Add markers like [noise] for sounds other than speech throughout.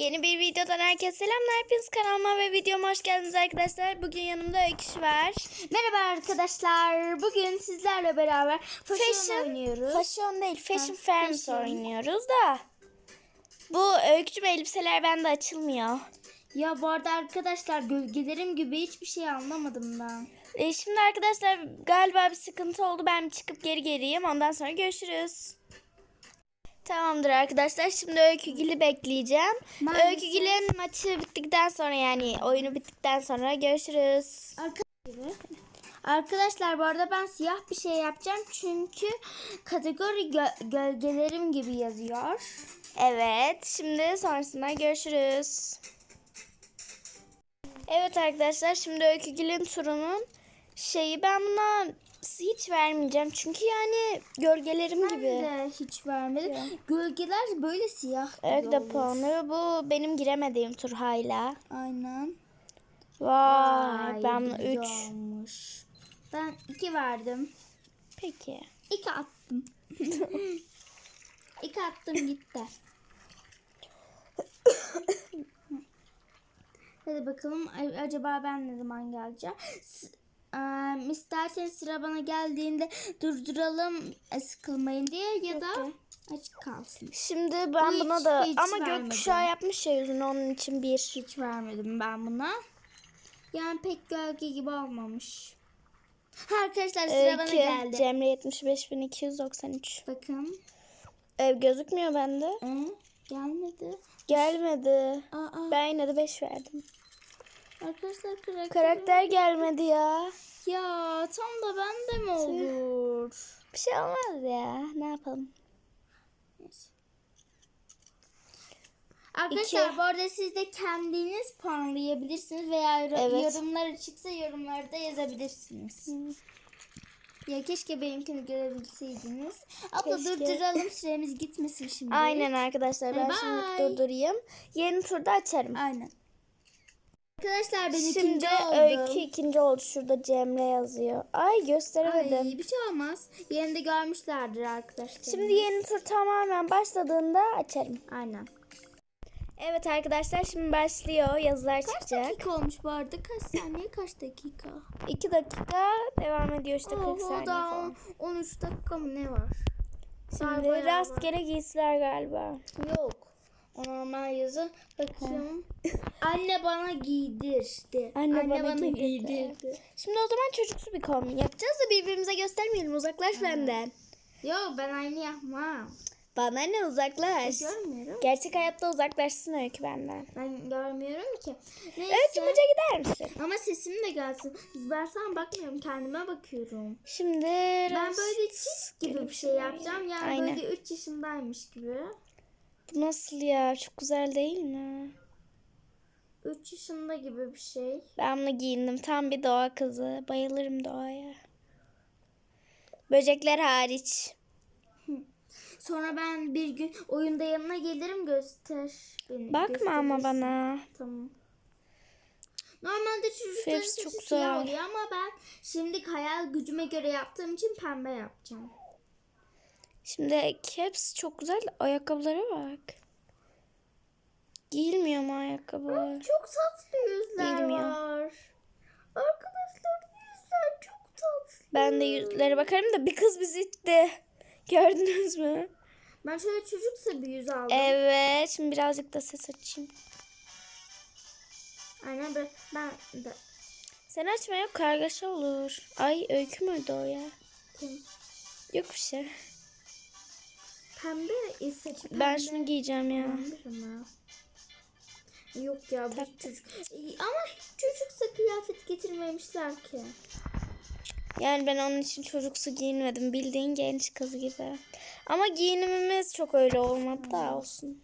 Yeni bir videodan herkese selamlar. Hepiniz kanalıma ve videoma hoş geldiniz arkadaşlar. Bugün yanımda Öyküş var. Merhaba arkadaşlar. Bugün sizlerle beraber fashion, oynuyoruz. Fashion değil, Fashion fashion. oynuyoruz da. Bu öykücüm elbiseler bende açılmıyor. ya bu arada arkadaşlar gölgelerim gibi hiçbir şey anlamadım ben. E, şimdi arkadaşlar galiba bir sıkıntı oldu. Ben çıkıp geri geleyim. Ondan sonra görüşürüz. Tamamdır arkadaşlar. Şimdi Öykügil'i bekleyeceğim. Maalesef- Öykügil'in maçı bittikten sonra yani oyunu bittikten sonra görüşürüz. Arkadaşlar bu arada ben siyah bir şey yapacağım çünkü kategori gö- gölgelerim gibi yazıyor. Evet, şimdi sonrasında görüşürüz. Evet arkadaşlar, şimdi Öykügül'ün turunun şeyi ben buna hiç vermeyeceğim. Çünkü yani gölgelerim Ben gibi. de hiç vermedim. Gölgeler böyle siyah gibi Evet de olur. puanı bu benim giremediğim tur hala. Aynen. Vay, Ay, ben güzel 3. olmuş. Ben 2 verdim. Peki. 2 attım. [laughs] 2 attım gitti. [coughs] Hadi bakalım acaba ben ne zaman geleceğim? S- eee, isterseniz sıra bana geldiğinde durduralım e, sıkılmayın diye ya da Okey. açık kalsın. Şimdi ben Bu buna hiç- da hiç ama vermedim. gökkuşağı yapmış ya yüzünü onun için bir. Hiç vermedim ben buna. Yani pek gölge gibi olmamış. Arkadaşlar sıra bana Öykü, geldi. Cemre 75293. Bakın. Ev gözükmüyor bende. Ee, gelmedi. Gelmedi. Aa, Ben yine de 5 verdim. Arkadaşlar karakter. Karakter gelmedi ya. Ya tam da bende mi olur? Bir şey olmaz ya. Ne yapalım? Arkadaşlar İki. bu arada siz de kendiniz puanlayabilirsiniz veya Evet. yorumlar çıksa yorumlarda yazabilirsiniz. Ya keşke benimkini görebilseydiniz. Abla Keşke. durduralım süremiz gitmesin şimdi. Aynen arkadaşlar ben Bye şimdi durdurayım. Yeni turda açarım. Aynen. Arkadaşlar ben Şimdi ikinci oldum. Öykü ikinci oldu. Şurada Cemre yazıyor. Ay gösteremedim. Ay, bir şey olmaz. Yerinde görmüşlerdir arkadaşlar. Şimdi yeni tur tamamen başladığında açarım. Aynen. Evet arkadaşlar şimdi başlıyor. Yazılar Kaç çıkacak. dakika olmuş bu arada? Kaç saniye kaç dakika? 2 dakika devam ediyor işte 40 Oo, saniye daha falan. 13 dakika mı ne var? Şimdi rastgele giysiler galiba. Yok. O normal yazı. Bakıyorum. [laughs] Anne bana giydirdi. Anne bana giydirdi. giydirdi. Şimdi o zaman çocuksu bir kombin yapacağız da birbirimize göstermeyelim. Uzaklaş benden. Yo ben aynı yapmam. Bana ne uzaklaş. Görmüyorum. Gerçek hayatta uzaklaşsın Öykü benden. Ben görmüyorum ki. Neyse. Öykü Muca gider misin? Ama sesim de gelsin. Ben sana bakmıyorum. Kendime bakıyorum. Şimdi Ben böyle çift gibi bir şey yapacağım. Yani Aynen. böyle 3 yaşındaymış gibi. Bu nasıl ya? Çok güzel değil mi? 3 yaşında gibi bir şey. Ben bunu giyindim. Tam bir doğa kızı. Bayılırım doğaya. Böcekler hariç. [laughs] Sonra ben bir gün oyunda yanına gelirim göster beni. Bakma ama bana. Tamam. Normalde çocukların çok güzel. oluyor ama ben şimdi hayal gücüme göre yaptığım için pembe yapacağım. Şimdi hepsi çok güzel. Ayakkabılara bak. Giyilmiyor mu ayakkabı? Çok tatlı yüzler Bilmiyor. var. Arkadaşlar yüzler çok tatlı. Ben de yüzlere bakarım da bir kız bizi itti. Gördünüz mü? Ben şöyle çocuksa bir yüz aldım. Evet. Şimdi birazcık da ses açayım. Aynen ben, ben de. Sen açma yok kargaşa olur. Ay öykü müydü o ya? Kim? Yok bir şey. Pembe saçı pembe. Ben şunu giyeceğim ya. Pembe. Yok ya bu çocuk. Ama hiç çocuksa kıyafet getirmemişler ki. Yani ben onun için çocuksu giyinmedim. Bildiğin genç kız gibi. Ama giyinimimiz çok öyle olmadı da olsun.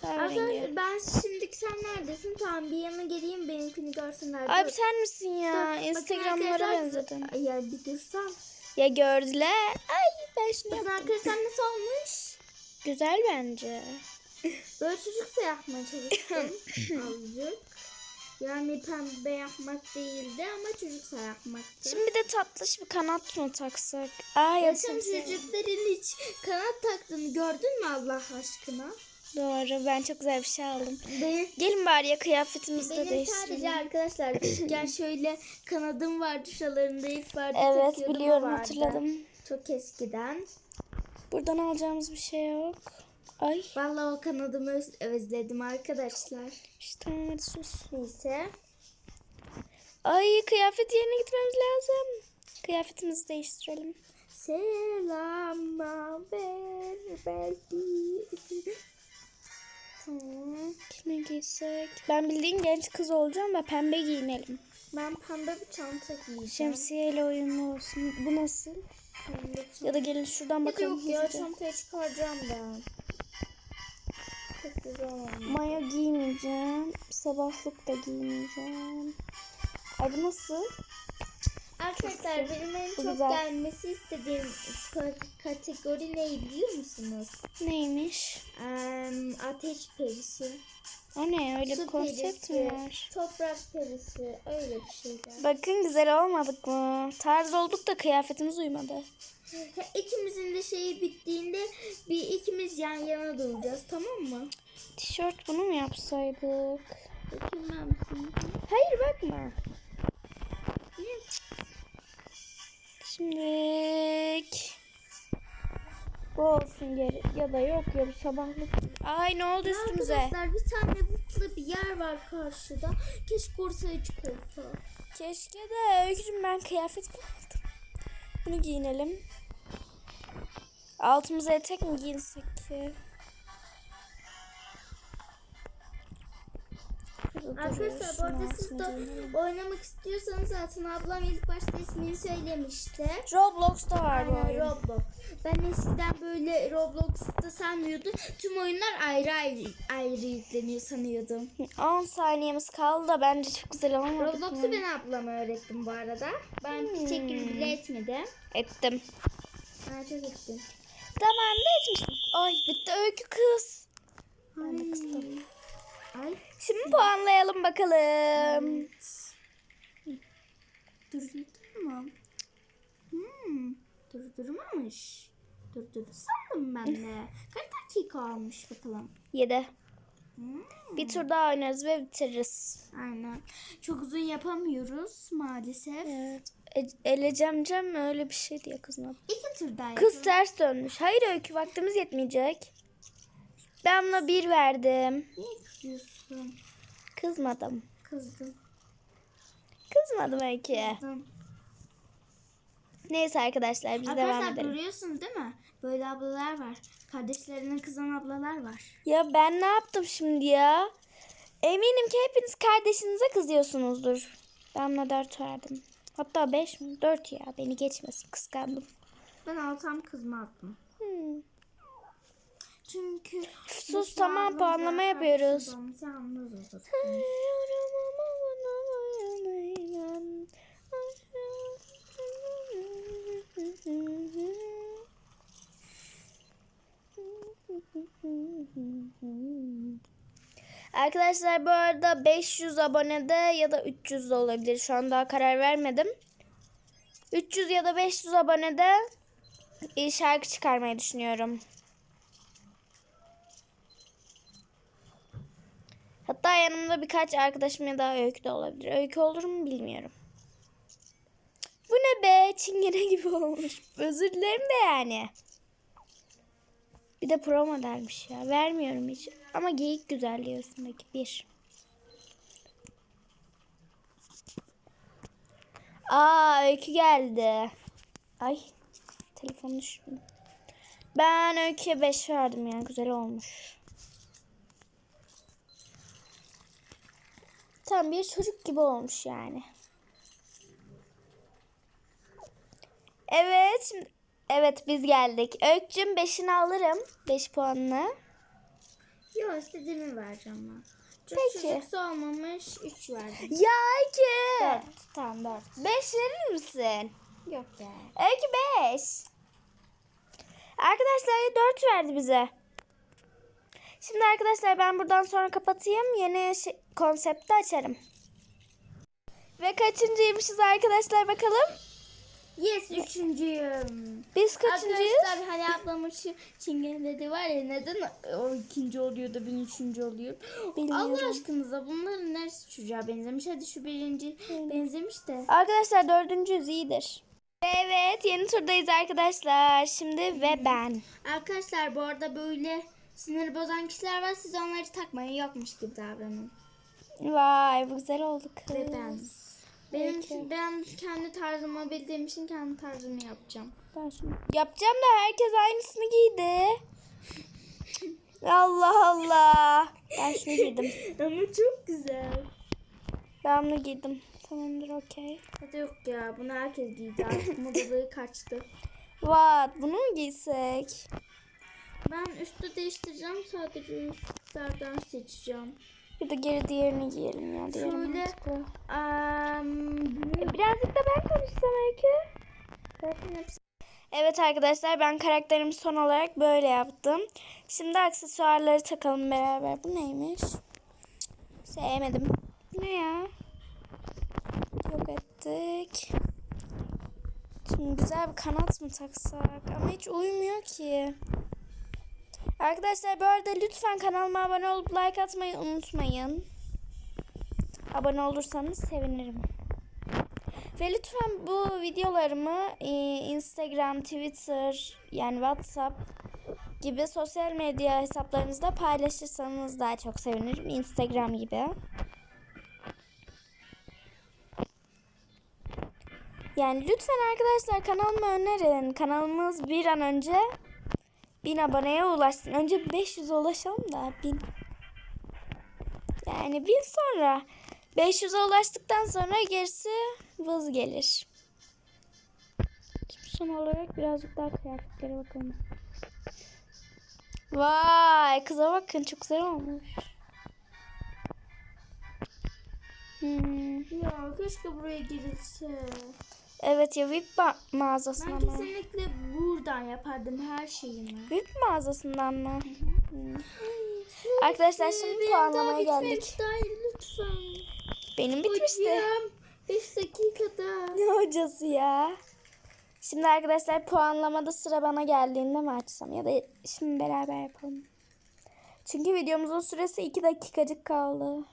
Kahverengi. Ben şimdi sen neredesin? Tamam bir yana geleyim benimkini görsünler. Dur. sen misin ya? Dur, Instagramlara. Ay, Ya bir dursan. Ya gördüler. Ay ben şunu Bakın yaptım. arkadaşlar nasıl olmuş? Güzel bence. Böyle çocuksa yapmaya çalıştım. [coughs] Azıcık. Yani pembe yapmak değildi ama çocuksa yapmaktı. Şimdi bir de tatlış bir kanat mı taksak? Aa yakın çocukların hiç kanat taktığını gördün mü Allah aşkına? Doğru ben çok güzel bir şey aldım. Benim, Gelin bari ya kıyafetimizi de benim değiştirelim. sadece arkadaşlar küçükken [coughs] şöyle kanadım vardı, şalarında ip vardı. Evet biliyorum vardı. hatırladım. Çok eskiden. Buradan alacağımız bir şey yok. Ay. Vallahi o kanadımı öz- özledim arkadaşlar. İşte hadi sus. Neyse. Ay kıyafet yerine gitmemiz lazım. Kıyafetimizi değiştirelim. Selam haber belki. Tamam. Kime giysek? Ben bildiğin genç kız olacağım ve pembe giyinelim. Ben pembe bir çanta giyeceğim. Şemsiyeyle uyumlu olsun. Bu nasıl? Ya da gelin şuradan bakalım. Yok ya çantayı çıkaracağım ben. Çok güzel. Mayo giymeyeceğim. Sabahlık da giymeyeceğim. Ay bu nasıl? Arkadaşlar benim en Bu çok güzel. gelmesi istediğim ka- kategori ne biliyor musunuz? Neymiş? Em, ateş perisi, O ne? Öyle su konsept mi var? toprak perisi öyle bir şeyler. Bakın güzel olmadık mı? Tarz olduk da kıyafetimiz uymadı. [laughs] İkimizin de şeyi bittiğinde bir ikimiz yan yana duracağız tamam mı? Tişört bunu mu yapsaydık? Misin? Hayır bakma. Şimdilik bu olsun geri ya da yok ya bu sabahlık. Ay ne oldu üstümüze? Arkadaşlar bir tane mutlu bir yer var karşıda. Keşke orası açık olsa. Keşke de öykücüm ben kıyafet bulamadım. Bunu giyinelim. Altımıza etek mi giyinsek ki? Arkadaşlar bu arada siz de oynamak istiyorsanız zaten ablam ilk başta ismini söylemişti. Roblox'ta var bu oyun. Roblox. Ben eskiden böyle Roblox'ta sanmıyordum. Tüm oyunlar ayrı ayrı, ayrı yükleniyor sanıyordum. [laughs] 10 saniyemiz kaldı da bence çok güzel olmadı. Roblox'u ben ablama öğrettim bu arada. Ben hiç çekim bile etmedim. Ettim. Ben çok ettim. Zamanında etmiştim. Ay bitti öykü kız. Ben de Ay. Ay. Şimdi puanlayalım bakalım. Durdurdun mu? Hmm. Durdurmamış. Durdurdu sandım ben de. Kaç dakika almış bakalım. 7. Hmm. Bir tur daha oynarız ve bitiririz. Aynen. Çok uzun yapamıyoruz maalesef. Evet. E- Elecem mi öyle bir şey diye kızın adı. İki tur daha Kız yapalım. ters dönmüş. Hayır öykü vaktimiz yetmeyecek. Ben buna bir verdim. Niye kızıyorsun? Kızmadım. Kızdım. Kızmadım öykü. Kızdım. Neyse arkadaşlar biz devam Arkadaşlar edelim. görüyorsunuz değil mi? Böyle ablalar var. Kardeşlerine kızan ablalar var. Ya ben ne yaptım şimdi ya? Eminim ki hepiniz kardeşinize kızıyorsunuzdur. Ben buna 4 verdim. Hatta 5 mi? 4 ya. Beni geçmesin. Kıskandım. Ben alsam kızmazdım. Hmm. Çünkü Sus tamam puanlama yapıyoruz. Arkadaşlar bu arada 500 abonede ya da 300 de olabilir. Şu an daha karar vermedim. 300 ya da 500 abonede şarkı çıkarmayı düşünüyorum. Hatta yanımda birkaç arkadaşım ya da öykü de olabilir. Öykü olur mu bilmiyorum. Bu ne be? Çingene [laughs] gibi olmuş. Özür dilerim de yani. Bir de pro modelmiş ya. Vermiyorum hiç. Ama geyik güzelliği üstündeki bir. Aa öykü geldi. Ay telefonu düştü. Ben öyküye 5 verdim ya. Güzel olmuş. Tam bir çocuk gibi olmuş yani. Evet. Şimdi, evet biz geldik. Öykücüm 5'ini alırım. 5 puanını. Yok istediğimi vereceğim ben. Çok Peki. çocuksu olmamış 3 verdim. Ya Öykü. 4. Tamam 4. 5 verir misin? Yok ya. Öykü 5. Arkadaşlar 4 verdi bize. Şimdi arkadaşlar ben buradan sonra kapatayım. Yeni şey, konsepti açarım. Ve kaçıncıymışız arkadaşlar bakalım. Yes üçüncüyüm. Biz kaçıncıyız? Arkadaşlar hani ablamın çingene dedi var ya neden o ikinci oluyor da ben üçüncü oluyorum. Bilmiyorum. Allah aşkınıza bunların neresi çocuğa benzemiş? Hadi şu birinci benzemiş de. Arkadaşlar dördüncüyüz iyidir. Evet yeni turdayız arkadaşlar. Şimdi ve ben. Arkadaşlar bu arada böyle sinir bozan kişiler var. Siz onları takmayın yokmuş gibi davranın. Vay bu güzel oldu kız. Ve ben. Benim, Peki. ben kendi tarzımı bildiğim için kendi tarzımı yapacağım. Ben şunu yapacağım da herkes aynısını giydi. Allah Allah. Ben şunu giydim. [laughs] Ama çok güzel. Ben bunu giydim. Tamamdır okey. Hadi yok ya bunu herkes giydi artık [laughs] modalığı kaçtı. What? Bunu mu giysek? Ben üstü değiştireceğim sadece üstlerden seçeceğim. Ya da geri diğerini giyelim ya. Şöyle. Um, Birazcık da ben konuşsam Öykü. Evet arkadaşlar ben karakterimi son olarak böyle yaptım. Şimdi aksesuarları takalım beraber. Bu neymiş? Sevmedim. Ne ya? Yok ettik. Şimdi güzel bir kanat mı taksak? Ama hiç uymuyor ki. Arkadaşlar bu arada lütfen kanalıma abone olup like atmayı unutmayın. Abone olursanız sevinirim. Ve lütfen bu videolarımı e, Instagram, Twitter yani WhatsApp gibi sosyal medya hesaplarınızda paylaşırsanız daha çok sevinirim. Instagram gibi. Yani lütfen arkadaşlar kanalıma önerin. Kanalımız bir an önce 1000 aboneye ulaşsın. Önce 500'e ulaşalım da 1000. Yani 1000 sonra 500'e ulaştıktan sonra gerisi vız gelir. Şimdi son olarak birazcık daha kıyafetlere bakalım. Vay kıza bakın çok güzel olmuş. Hmm. Ya keşke buraya girilse. Evet ya VIP ma- Ben mı? kesinlikle buradan yapardım her şeyimi. VIP mağazasından mı? Hmm. Arkadaşlar şimdi puanlamaya geldik. lütfen. Benim bitmişti. Hocam 5 dakikada. Ne hocası ya? Şimdi arkadaşlar puanlamada sıra bana geldiğinde mi açsam ya da şimdi beraber yapalım. Çünkü videomuzun süresi 2 dakikacık kaldı.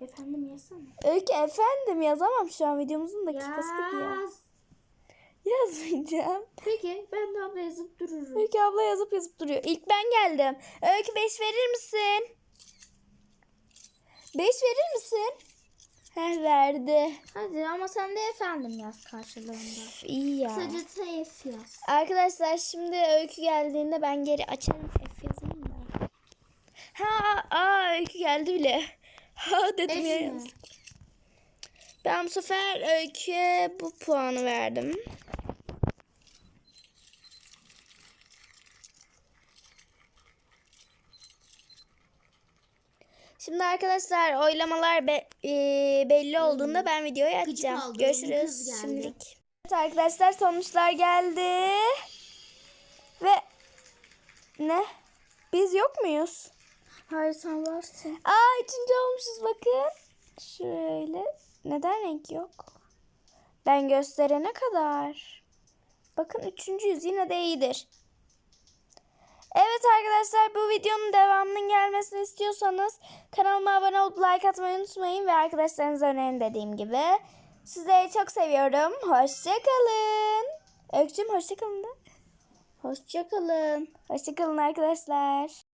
Efendim yazsana. Öykü efendim yazamam şu an videomuzun dakikası gidiyor. Yaz. Yazmayacağım. Peki ben de abla yazıp dururum. Öykü abla yazıp yazıp duruyor. İlk ben geldim. Öykü 5 verir misin? 5 verir misin? Heh verdi. Hadi ama sen de efendim yaz karşılığında. Üf, İyi ya. Kısaca TF yaz. Arkadaşlar şimdi öykü geldiğinde ben geri açarım. F yazayım da. Ha, aa öykü geldi bile. Ha dedim ya. Mi? Ben bu sefer öyküye bu puanı verdim. Şimdi arkadaşlar oylamalar be- e, belli olduğunda ben videoyu açacağım. Görüşürüz şimdilik. Evet arkadaşlar sonuçlar geldi. Ve ne? Biz yok muyuz? Hayır sen varsın. Aa üçüncü olmuşuz bakın. Şöyle. Neden renk yok? Ben gösterene kadar. Bakın üçüncüyüz yine de iyidir. Evet arkadaşlar bu videonun devamının gelmesini istiyorsanız kanalıma abone olup like atmayı unutmayın ve arkadaşlarınıza önerin dediğim gibi. Sizleri çok seviyorum. Hoşçakalın. Öykücüğüm hoşçakalın da. Hoşçakalın. Hoşçakalın arkadaşlar.